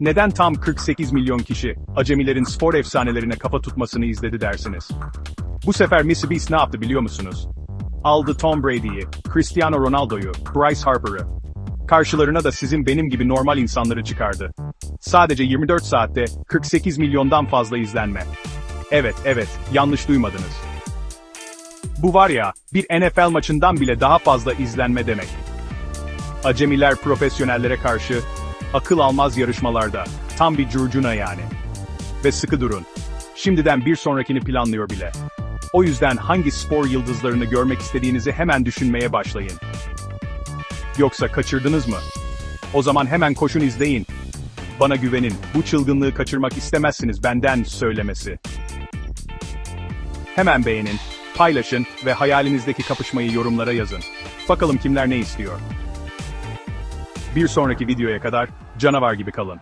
Neden tam 48 milyon kişi, acemilerin spor efsanelerine kafa tutmasını izledi dersiniz? Bu sefer Mr. Beast ne yaptı biliyor musunuz? Aldı Tom Brady'yi, Cristiano Ronaldo'yu, Bryce Harper'ı. Karşılarına da sizin benim gibi normal insanları çıkardı. Sadece 24 saatte 48 milyondan fazla izlenme. Evet, evet, yanlış duymadınız. Bu var ya, bir NFL maçından bile daha fazla izlenme demek. Acemiler profesyonellere karşı, akıl almaz yarışmalarda, tam bir curcuna yani. Ve sıkı durun. Şimdiden bir sonrakini planlıyor bile. O yüzden hangi spor yıldızlarını görmek istediğinizi hemen düşünmeye başlayın. Yoksa kaçırdınız mı? O zaman hemen koşun izleyin. Bana güvenin, bu çılgınlığı kaçırmak istemezsiniz benden söylemesi. Hemen beğenin, paylaşın ve hayalinizdeki kapışmayı yorumlara yazın. Bakalım kimler ne istiyor. Bir sonraki videoya kadar canavar gibi kalın.